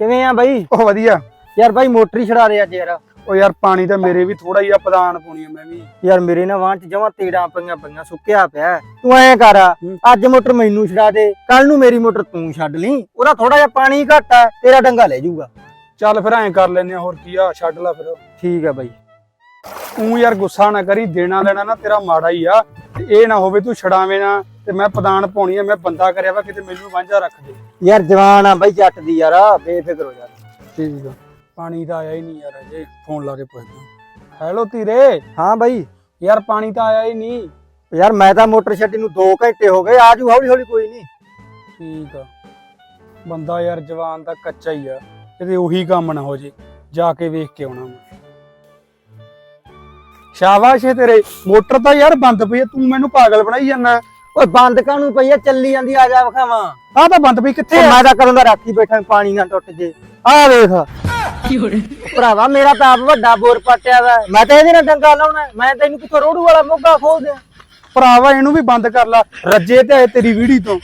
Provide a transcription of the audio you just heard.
ਕਿਵੇਂ ਆ ਬਾਈ? ਉਹ ਵਧੀਆ। ਯਾਰ ਬਾਈ ਮੋਟਰ ਹੀ ਛੜਾ ਦੇ ਅੱਜ ਯਾਰ। ਉਹ ਯਾਰ ਪਾਣੀ ਤਾਂ ਮੇਰੇ ਵੀ ਥੋੜਾ ਜਿਹਾ ਪ੍ਰਦਾਨ ਪਾਉਣੀ ਆ ਮੈਂ ਵੀ। ਯਾਰ ਮੇਰੇ ਨਾ ਵਾਂ ਚ ਜਮਾ ਤੇੜਾਂ ਪਈਆਂ ਪਈਆਂ ਸੁੱਕਿਆ ਪਿਆ। ਤੂੰ ਐਂ ਕਰ ਹੂੰ। ਅੱਜ ਮੋਟਰ ਮੈਨੂੰ ਛੜਾ ਦੇ ਕੱਲ ਨੂੰ ਮੇਰੀ ਮੋਟਰ ਤੂੰ ਛੱਡ ਲਈ। ਉਹਦਾ ਥੋੜਾ ਜਿਹਾ ਪਾਣੀ ਘੱਟ ਆ ਤੇਰਾ ਡੰਗਾ ਲੈ ਜਾਊਗਾ। ਚੱਲ ਫਿਰ ਐਂ ਕਰ ਲੈਨੇ ਆ ਹੋਰ ਕੀ ਆ ਛੱਡ ਲੈ ਫਿਰ। ਠੀਕ ਆ ਬਾਈ। ਤੂੰ ਯਾਰ ਗੁੱਸਾ ਨਾ ਕਰੀ ਦੇਣਾ ਲੈਣਾ ਨਾ ਤੇਰਾ ਮਾੜਾ ਹੀ ਆ। ਤੇ ਇਹ ਨਾ ਹੋਵੇ ਤੂੰ ਛਡਾਵੇਂ ਨਾ। ਤੇ ਮੈਂ ਪ੍ਰਦਾਨ ਪਾਉਣੀ ਆ ਮੈਂ ਬੰਦਾ ਕਰਿਆ ਵਾ ਕਿਤੇ ਮੈਨੂੰ ਵਾਂਝਾ ਰੱਖ ਦੇ। ਯਾਰ ਜਵਾਨ ਆ ਬਾਈ ਜੱਟ ਦੀ ਯਾਰ ਬੇਫਿਕਰ ਹੋ ਜਾ। ਠੀਕ ਆ। ਪਾਣੀ ਤਾਂ ਆਇਆ ਹੀ ਨਹੀਂ ਯਾਰ ਅਜੇ ਫੋਨ ਲਾ ਕੇ ਪੁੱਛਦਾ। ਹੈਲੋ ਧੀਰੇ। ਹਾਂ ਬਾਈ। ਯਾਰ ਪਾਣੀ ਤਾਂ ਆਇਆ ਹੀ ਨਹੀਂ। ਯਾਰ ਮੈਂ ਤਾਂ ਮੋਟਰ ਛੱਡੀ ਨੂੰ 2 ਘੰਟੇ ਹੋ ਗਏ ਆਜੂ ਹੌਲੀ ਹੌਲੀ ਕੋਈ ਨਹੀਂ। ਠੀਕ ਆ। ਬੰਦਾ ਯਾਰ ਜਵਾਨ ਤਾਂ ਕੱਚਾ ਹੀ ਆ ਕਿਤੇ ਉਹੀ ਕੰਮ ਨਾ ਹੋ ਜੇ ਜਾ ਕੇ ਵੇਖ ਕੇ ਆਉਣਾ ਮੈਂ। ਸ਼ਾਬਾਸ਼ ਏ ਤੇਰੇ ਮੋਟਰ ਤਾਂ ਯਾਰ ਬੰਦ ਪਈ ਆ, ਤੂੰ ਮੈਨੂੰ ਪਾਗਲ ਬਣਾਈ ਜਾਂਦਾ ਓਏ ਬੰਦ ਕਾਹਨੂੰ ਪਈ ਆ ਚੱਲੀ ਜਾਂਦੀ ਆ ਜਾ ਵਿਖਾਵਾਂ। ਆਹ ਤਾਂ ਬੰਦ ਪਈ ਕਿੱਥੇ ਆ? ਮੈਂ ਤਾਂ ਕਦੋਂ ਦਾ ਰਾਖੀ ਬੈਠਾ ਪਾਣੀ ਨਾ ਟੁੱਟ ਜੇ। ਆ ਵੇਖ। ਭਰਾਵਾ ਮੇਰਾ ਤਾਂ ਆਪ ਵੱਡਾ ਬੋਰ ਪੱਟਿਆ ਵਾ। ਮੈਂ ਤਾਂ ਇਹਦੇ ਨਾਲ ਡੰਗਾ ਲਾਉਣਾ ਮੈਂ ਤੈਨੂੰ ਕਿਥੋਂ ਰੋੜੂ ਵਾਲਾ ਮੋਗਾ ਖੋਲ ਦਿਆਂ? ਭਰਾਵਾ ਇਹਨੂੰ ਵੀ ਬੰਦ ਕਰ ਲਾ। ਰੱਜੇ ਤੇ ਆਏ ਤੇਰੀ ਵੀੜੀ ਤੋਂ।